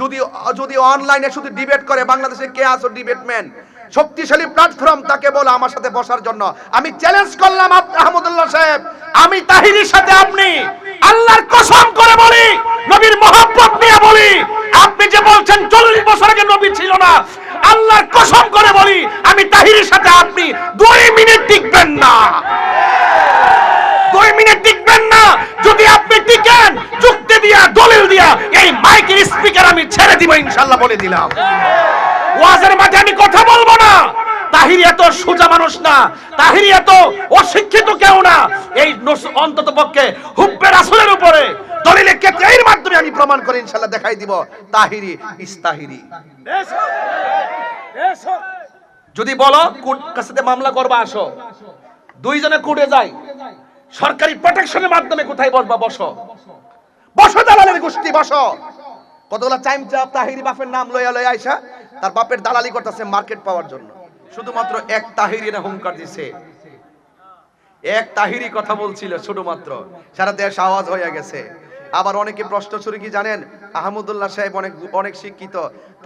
যদি যদি অনলাইনে শুধু ডিবেট করে, বাংলাদেশে কে আসো ডিবেট ম্যান শক্তিশালী প্ল্যাটফর্ম তাকে বলে আমার সাথে বসার জন্য। আমি চ্যালেঞ্জ করলাম আহমদুল্লাহ সাহেব। আমি তাহিরির সাথে আপনি। আল্লাহর কসম করে বলি, নবীর মহব্বত নিয়ে বলি। আপনি যে বলছেন চল্লিশ বছর আগে নবী ছিল না, আল্লাহর কসম করে বলি, আমি তাহিরের সাথে আপনি দুই মিনিট টিকবেন না। দুই মিনিট টিকবেন না। যদি আপনি টিকেন, যুক্তি দিয়া, দলিল দিয়া, এই মাইকের স্পিকার আমি ছেড়ে দিব ইনশাল্লাহ বলে দিলাম। ওয়াজের মাঠে আমি কথা বলব না। তাহিরি এত সোজা মানুষ না। তাহিরি এত অশিক্ষিত কেউ না। এই অন্তত পক্ষে হুব্বে রাসূলের উপরে মাধ্যমে আমি প্রমাণ করে ইনশাল্লাহ দেখাই দিব, তাহিরি, ইস্তাহিরি। যদি বলো, কোর্ট কাছে মামলা আসো। দুইজনে কোর্টে যাই। সরকারি প্রোটেকশনের মাধ্যমে কোথায় বসবা, বসো। বসো দালালের গোষ্ঠী, বসো। কতগুলা টাইম চাপ, তাহিরি বাপের নাম লয়া লইয়া আইসা, তার বাপের দালালি করতেছে মার্কেট পাওয়ার জন্য। শুধুমাত্র এক তাহিরি না হুঙ্কার দিছে। এক তাহিরি কথা বলছিল শুধুমাত্র। সারা দেশ আওয়াজ হয়ে গেছে। আবার অনেকে প্রশ্ন শুরু কি জানেন? আহমদুল্লাহ সাহেব অনেক অনেক শিক্ষিত।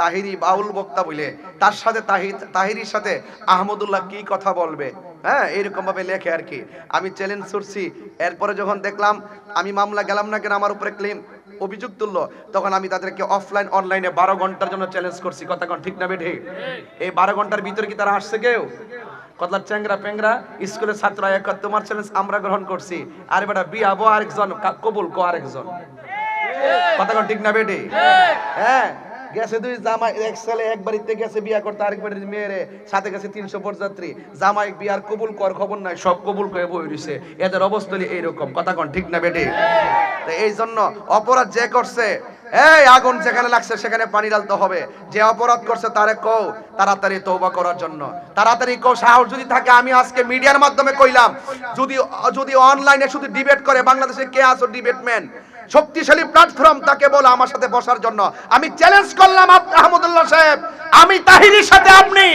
তাহিরি বাউল বক্তা বলে তার সাথে তাহির তাহিরির সাথে আহমদুল্লাহ কি কথা বলবে? হ্যাঁ এরকম ভাবে লেখে আর কি। আমি চ্যালেঞ্জ করছি এরপরে যখন দেখলাম, আমি মামলা গেলাম না কেন, আমার উপরে ক্লেম অভিযোগ তুললো, তখন আমি তাদেরকে অফলাইন অনলাইনে বারো ঘণ্টার জন্য চ্যালেঞ্জ করছি। কথা কোন, ঠিক না বেঠে? এই বারো ঘণ্টার ভিতরে কি তারা আসছে কেউ? কতলা চ্যাংরা প্যাংরা স্কুলের ছাত্র এক তোমার চ্যালেঞ্জ আমরা গ্রহণ করছি। আর বেটা বিয়াবো আরেকজন কবুল কো আরেকজন। কথা কোন, ঠিক না বেঠে? হ্যাঁ? গেছে দুই জামাই, এক ছেলে, এক বাড়িতে গেছে বিয়া করতে, আরেক বাড়ির মেয়েরে সাথে গেছে তিনশো বরযাত্রী জামাই বিয়ার কবুল কর, খবর নাই, সব কবুল করে বই রইছে এদের অবস্থা এইরকম, কথা কোন, ঠিক না বেটে? এই জন্য অপরাধ যে করছে, এই আগুন যেখানে লাগছে সেখানে পানি ঢালতে হবে। যে অপরাধ করছে তারে কও, তাড়াতাড়ি তৌবা করার জন্য। তাড়াতাড়ি কও, সাহস যদি থাকে, আমি আজকে মিডিয়ার মাধ্যমে কইলাম, যদি যদি অনলাইনে শুধু ডিবেট করে, বাংলাদেশে কে আসো ডিবেট ম্যান শক্তিশালী প্ল্যাটফর্ম তাকে বলে আমার সাথে বসার জন্য। আমি চ্যালেঞ্জ করলাম আহমদুল্লাহ সাহেব। আমি তাহিরির সাথে আপনি।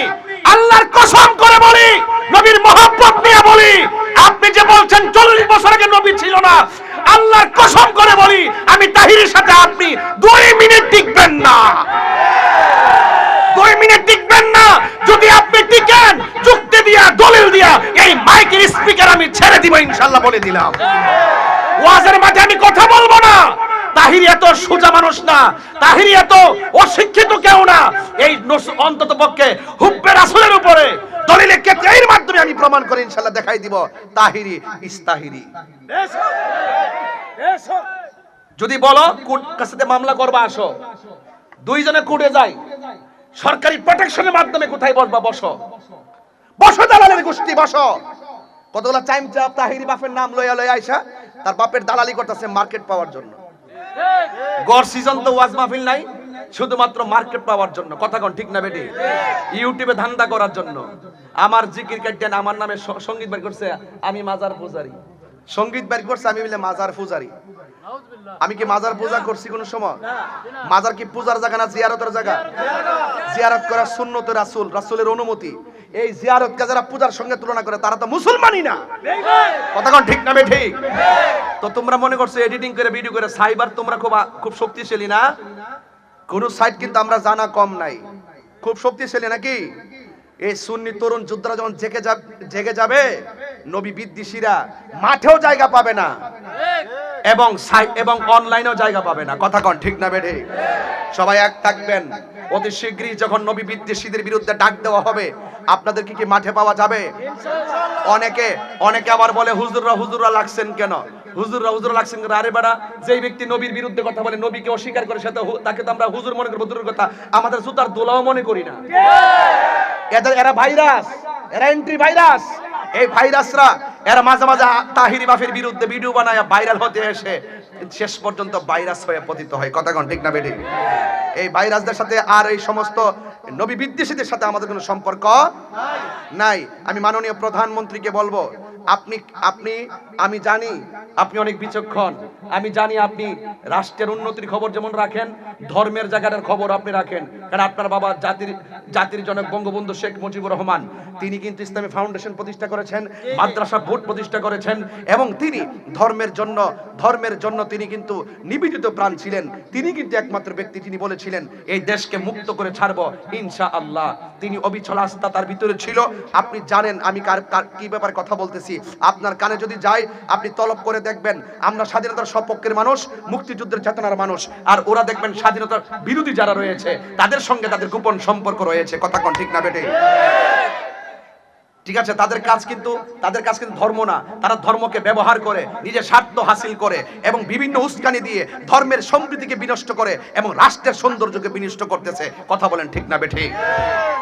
আল্লাহর কসম করে বলি, নবীর মহব্বত নিয়ে বলি। আপনি যে বলছেন চল্লিশ বছর আগে নবী ছিল না, আল্লাহর কসম করে বলি, আমি তাহিরের সাথে আপনি দুই মিনিট টিকবেন না। দুই মিনিট টিকবেন না। যদি আপনি টিকেন, যুক্তি দিয়া, দলিল দিয়া, এই মাইকের স্পিকার আমি ছেড়ে দিব ইনশাল্লাহ বলে দিলাম। ওয়াজের মাঝে আমি কথা বলব তাহিরি এত সোজা মানুষ না, তাহিরি এত অশিক্ষিত কেউ না। এই অন্তত পক্ষে হুব্বে রাসূলের উপরে দলিলের ক্ষেত্রে এর মাধ্যমে আমি প্রমাণ করে ইনশাল্লাহ দেখাই দিব, তাহিরি, ইস্তাহিরি। যদি বলো, কোর্ট কাছে মামলা করবা, আসো। দুইজনে কোর্টে যাই। সরকারি প্রোটেকশনের মাধ্যমে কোথায় বসবা, বসো। বসো দালালের গোষ্ঠী, বসো। কতগুলা টাইম চাপ, তাহিরি বাপের নাম লইয়া লইয়া আইসা, তার বাপের দালালি করতেছে মার্কেট পাওয়ার জন্য। গড় সিজন তো ওয়াজ মাহফিল নাই, শুধুমাত্র মার্কেট পাওয়ার জন্য। কথা কোন ঠিক না বেটি? ইউটিউবে ধান্দা করার জন্য। আমার জিকির কাটেন আমার নামে সংগীত বের করছে, আমি মাজার পূজারি। সংগীত বের করছে, আমি বলে মাজার পূজারি। আমি কি মাজার পূজা করছি কোন সময়? মাজার কি পূজার জায়গা না জিয়ারতের জায়গা? জিয়ারত করা সুন্নত রাসূল, রাসূলের অনুমতি। এই জিয়ারতকে যারা পূজার সঙ্গে তুলনা করে, তারা তো মুসলমানই না। কথা কোন ঠিক না বে ঠিক তো তোমরা মনে করছ এডিটিং করে ভিডিও করে সাইবার তোমরা খুব খুব শক্তিশালী না? কোন সাইট কিন্তু আমরা জানা কম নাই। খুব শক্তিশালী নাকি? এই সুন্নি তরুণ যোদ্ধারা যখন জেগে যাবে জেগে যাবে, নবী বিদ্বেষীরা মাঠেও জায়গা পাবে না এবং এবং অনলাইনেও জায়গা পাবে না। কথা কন, ঠিক না বেঠে? সবাই এক থাকবেন। অতি শীঘ্রই যখন নবী বিদ্বেষীদের বিরুদ্ধে ডাক দেওয়া হবে, আপনাদের কি কি মাঠে পাওয়া যাবে? অনেকে অনেকে আবার বলে, হুজুররা হুজুররা লাগছেন কেন? হুজুররা হুজুর লাগছেন আরে বেটা যেই ব্যক্তি নবীর বিরুদ্ধে কথা বলে, নবীকে অস্বীকার করে সেটা তাকে তো আমরা হুজুর মনে করব, দূরের কথা। আমাদের সুতার দোলাও মনে করি না। এদের এরা ভাইরাস, এরা এন্ট্রি ভাইরাস। এই ভাইরাসরা, এরা মাঝে মাঝে তাহিরি বাফের বিরুদ্ধে ভিডিও বানায় ভাইরাল হতে এসে শেষ পর্যন্ত ভাইরাস হয়ে পতিত হয়। কথা কোন, ঠিক না বেটি এই ভাইরাসদের সাথে আর এই সমস্ত নবী বিদ্বেষীদের সাথে আমাদের কোনো সম্পর্ক নাই। আমি মাননীয় প্রধানমন্ত্রীকে বলব আপনি আপনি, আমি জানি আপনি অনেক বিচক্ষণ। আমি জানি আপনি রাষ্ট্রের উন্নতির খবর যেমন রাখেন, ধর্মের জায়গাটার খবর আপনি রাখেন। কারণ আপনার বাবা জাতির জাতির জনক বঙ্গবন্ধু শেখ মুজিবুর রহমান। তিনি কিন্তু ইসলামী ফাউন্ডেশন প্রতিষ্ঠা করেছেন, মাদ্রাসা বোর্ড প্রতিষ্ঠা করেছেন, এবং তিনি ধর্মের জন্য ধর্মের জন্য তিনি কিন্তু নিবেদিত প্রাণ ছিলেন। তিনি কিন্তু একমাত্র ব্যক্তি তিনি বলেছিলেন, এই দেশকে মুক্ত করে ছাড়বো ইনশা আল্লাহ তিনি অবিচল আস্থা তার ভিতরে ছিল। আপনি জানেন আমি কার- কি ব্যাপার কথা বলতেছি। আপনার কানে যদি যায়, আপনি তলব করে দেখবেন, আমরা স্বাধীনতার সপক্ষের মানুষ, মুক্তিযুদ্ধের চেতনার মানুষ, আর ওরা দেখবেন স্বাধীনতার বিরোধী যারা রয়েছে, তাদের সঙ্গে তাদের গোপন সম্পর্ক রয়েছে। কথা কোন ঠিক না, বেটে? ঠিক আছে, তাদের কাজ কিন্তু, তাদের কাজ কিন্তু ধর্ম না। তারা ধর্মকে ব্যবহার করে, নিজের স্বার্থ হাসিল করে, এবং বিভিন্ন উস্কানি দিয়ে ধর্মের সম্প্রীতিকে বিনষ্ট করে, এবং রাষ্ট্রের সৌন্দর্যকে বিনষ্ট করতেছে। কথা বলেন ঠিক না বেঠিক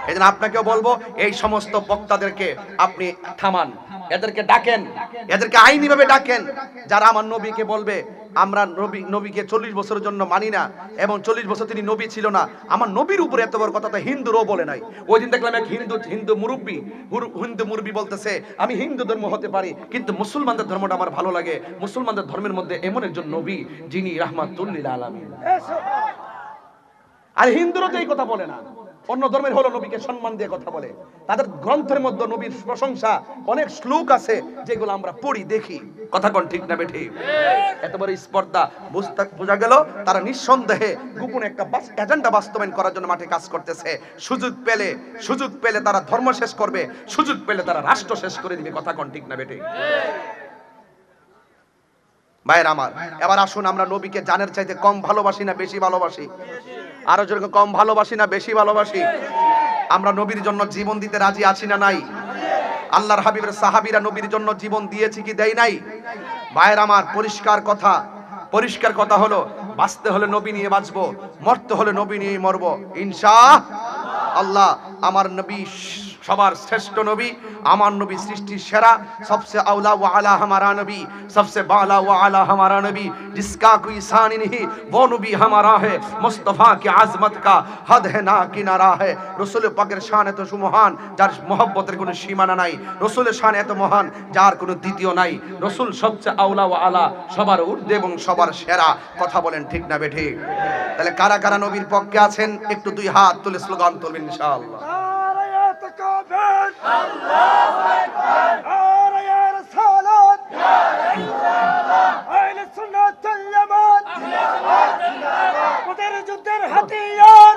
এই আপনাকেও বলব এই সমস্ত বক্তাদেরকে আপনি থামান। এদেরকে ডাকেন। এদেরকে আইনিভাবে ডাকেন। যারা আমার নবীকে বলবে আমরা নবী নবীকে চল্লিশ বছরের জন্য মানি না এবং চল্লিশ বছর তিনি নবী ছিল না। আমার নবীর উপরে এত বড় কথা তো হিন্দুরও বলে নাই। ওই দিন দেখলাম এক হিন্দু হিন্দু মুরব্বী হিন্দু মুরব্বী বলতেছে আমি হিন্দু ধর্ম হতে পারি কিন্তু মুসলমানদের ধর্মটা আমার ভালো লাগে। মুসলমানদের ধর্মের মধ্যে এমন একজন নবী যিনি রাহমাতুল্লিল আলামিন। আর হিন্দুরও তো এই কথা বলে না। অন্য ধর্মের হলো নবীকে সম্মান দিয়ে কথা বলে। তাদের গ্রন্থের মধ্যে নবীর প্রশংসা অনেক শ্লোক আছে, যেগুলো আমরা পড়ি, দেখি। কথা কোন ঠিক না বেঠি? এত বড় স্পর্ধা বোঝা গেল, তারা নিঃসন্দেহে গোপন একটা এজেন্ডা বাস্তবায়ন করার জন্য মাঠে কাজ করতেছে। সুযোগ পেলে সুযোগ পেলে তারা ধর্ম শেষ করবে, সুযোগ পেলে তারা রাষ্ট্র শেষ করে দিবে, কথা কোন ঠিক না বেঠি? ভাইয়ের আমার, এবার আসুন আমরা নবীকে জানের চাইতে কম ভালোবাসি না বেশি ভালোবাসি? আরও যেরকম কম ভালোবাসি না বেশি ভালোবাসি? আমরা নবীর জন্য জীবন দিতে রাজি আছি না নাই? আল্লাহর হাবিবের সাহাবিরা নবীর জন্য জীবন দিয়েছি কি দেয় নাই? ভাইয়ের আমার পরিষ্কার কথা। পরিষ্কার কথা হলো, বাঁচতে হলে নবী নিয়ে বাঁচবো, মরতে হলে নবী নিয়ে মরবো। ইনশা আল্লাহ আমার নবী সবার শ্রেষ্ঠ নবী আমার নবী সৃষ্টির সেরা सबसे औला व आला हमारा नबी सबसे बाला व आला हमारा नबी जिसका कोई सानी नहीं वो नबी हमारा है मुस्तफ़ा की आजमत का हद है ना किनारा है রসুল পাকের শান এত সুমহান যার মহব্বতের কোনো সীমানা নাই রসুলের শান এত মহান যার কোনো দ্বিতীয় নাই রসুল সবচেয়ে আউলা ও আলা সবার ঊর্ধ্বে এবং সবার সেরা কথা বলেন ঠিক না বেঠিক তাহলে কারা কারা নবীর পক্ষে আছেন? একটু দুই হাত তুলে স্লোগান তুলবেন ইনশাআল্লাহ। যুদ্ধের হাতিয়ার